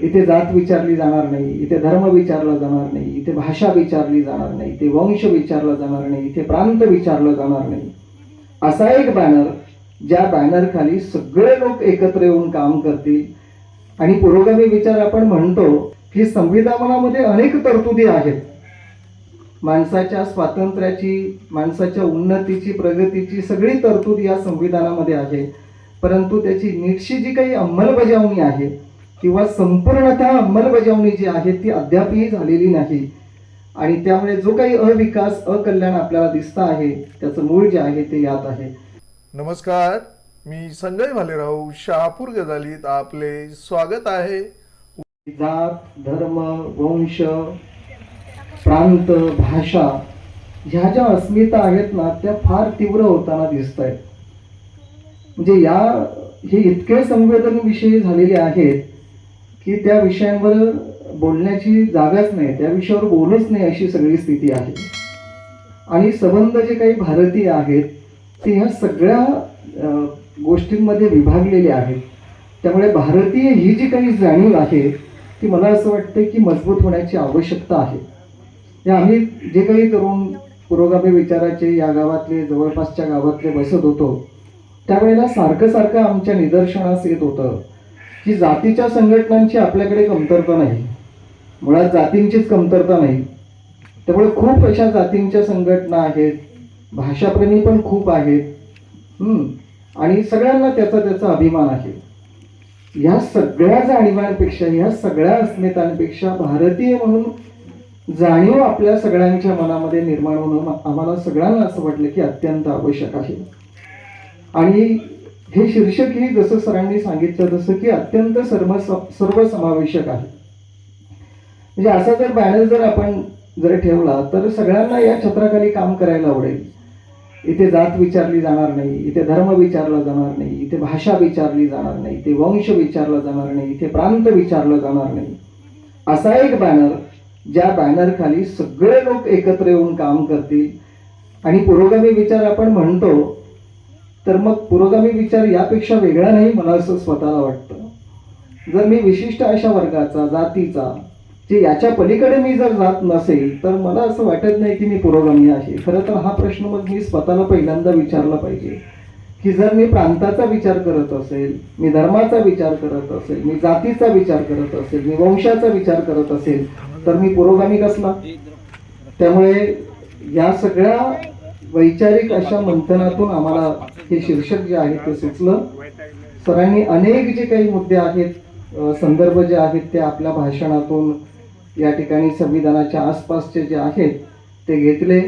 इथे जात विचारली जाणार नाही इथे धर्म विचारला जाणार नाही इथे भाषा विचारली जाणार नाही इथे वंश विचारला जाणार नाही इथे प्रांत विचारलं जाणार नाही. असा एक बॅनर ज्या बॅनर खाली सगळे लोक एकत्र येऊन काम करतील. आणि पुरोगामी विचार आपण म्हणतो की संविधानामध्ये अनेक तरतुदी आहेत. माणसाच्या स्वातंत्र्याची माणसाच्या उन्नतीची प्रगतीची सगळी तरतूद या संविधानामध्ये आहे. परंतु त्याची नीटशी जी काही अंमलबजावणी आहे किंवा संपूर्णतः अंमलबजावणी जी आहे ती अद्यापही झालेली नाही. आणि त्यामुळे जो काही अविकास अकल्याण आपल्याला दिसतं आहे त्याचं मूळ जे आहे ते यात आहे. नमस्कार. मी संजय भालेराव शहापूर गजालीत आपले स्वागत आहे. जात धर्म वंश प्रांत भाषा ह्या ज्या अस्मिता आहेत ना त्या फार तीव्र होताना दिसत आहेत म्हणजे या हे इतके संवेदन विषयी झालेले आहेत की त्या विषयांवर बोलण्याची जागाच नाही त्या विषयावर बोलच नाही अशी सगळी स्थिती आहे. आणि संबंध जे काही भारतीय आहेत ते ह्या सगळ्या गोष्टींमध्ये विभागलेले आहेत. त्यामुळे भारतीय ही जी काही जाणीव आहे ती मला असं वाटतं की मजबूत होण्याची आवश्यकता आहे. आम्ही जे काही तरुण पुरोगामी विचाराचे या गावातले जवळपासच्या गावातले बसत होतो त्यावेळेला सारखं सारखं आमच्या निदर्शनास येत होतं. की जातीच्या संघटनांची आपल्याकडे कमतरता नाही. मुळात जातींचीच कमतरता नाही. त्यामुळे खूप अशा जातींच्या संघटना आहेत. भाषाप्रेमी पण खूप आहेत. आणि सगळ्यांना त्याचा त्याचा अभिमान आहे. ह्या सगळ्या जाणीवांपेक्षा ह्या सगळ्या अस्मितांपेक्षा भारतीय म्हणून जाणीव आपल्या सगळ्यांच्या मनामध्ये निर्माण होणं आम्हाला सगळ्यांना असं वाटलं की अत्यंत आवश्यक आहे. आणि हे शीर्षकही जसं सरांनी सांगितलं तसं की अत्यंत सर्व सर्वसमावेशक आहे. म्हणजे असा जर बॅनर जर आपण जर ठेवला तर सगळ्यांना या छत्राखाली काम करायला आवडेल. इथे जात विचारली जाणार नाही इथे धर्म विचारला जाणार नाही इथे भाषा विचारली जाणार नाही इथे वंश विचारला जाणार नाही इथे प्रांत विचारला जाणार नाही. असा एक बॅनर ज्या बॅनरखाली सगळे लोक एकत्र येऊन काम करतील. आणि पुरोगामी विचार आपण म्हणतो तर मग पुरोगामी विचार यापेक्षा वेगळा नाही मला असं स्वतःला वाटतं. जर मी विशिष्ट अशा वर्गाचा जातीचा जे याच्या पलीकडे मी जर जात नसेल तर मला असं वाटत नाही की मी पुरोगामी आहे. खरं तर हा प्रश्न मग मी स्वतःला पहिल्यांदा विचारला पाहिजे. की जर मी प्रांताचा विचार करत असेल मी धर्माचा विचार करत असेल मी जातीचा विचार करत असेल मी वंशाचा विचार करत असेल तर मी पुरोगामी कसला? त्यामुळे या सगळ्या वैचारिक अशा मंथनातून आम्हाला हे शीर्षक जे आहे ते सुचलं. सरांनी अनेक जे काही मुद्दे आहेत संदर्भ जे आहेत ते आपल्या भाषणातून या ठिकाणी संविधानाच्या आसपासचे जे आहेत ते घेतले.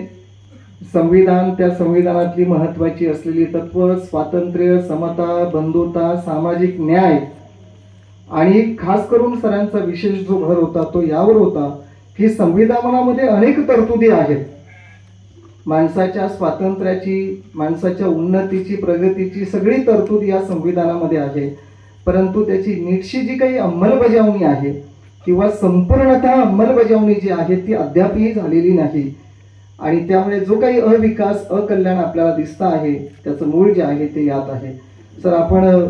संविधान त्या संविधानातली महत्वाची असलेली तत्व स्वातंत्र्य समता बंधुता सामाजिक न्याय आणि खास करून सरांचा विशेष जो भर होता तो यावर होता. की संविधानामध्ये अनेक तरतुदी आहेत. माणसाच्या स्वातंत्र्याची माणसाच्या उन्नतीची प्रगतीची सगळी तरतूद या संविधानामध्ये आहे. परंतु त्याची नीटशी जी काही अंमलबजावणी आहे किंवा संपूर्णतः अंमलबजावणी जी आहे ती अद्यापही झालेली नाही. आणि त्यामुळे जो काही अविकास अकल्याण आपल्याला दिसतं आहे त्याचं मूळ जे आहे ते यात आहे. सर आपण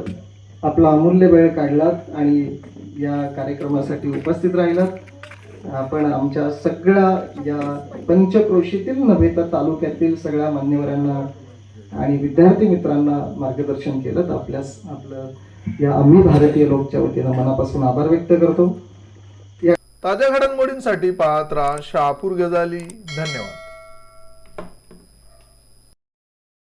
आपला अमूल्य वेळ काढलात आणि या कार्यक्रमासाठी उपस्थित राहिलात. आपण आमच्या सगळ्या या पंचक्रोशीतील नव्हे तर तालुक्यातील सगळ्या मान्यवरांना आणि विद्यार्थी मित्रांना मार्गदर्शन केलं आपल्यास आपलं या आम्ही भारतीय लोकच्या वतीनं मनापासून आभार व्यक्त करतो. ताज्या घडामोडींसाठी पाहत राहा शहापूर गजाली. धन्यवाद.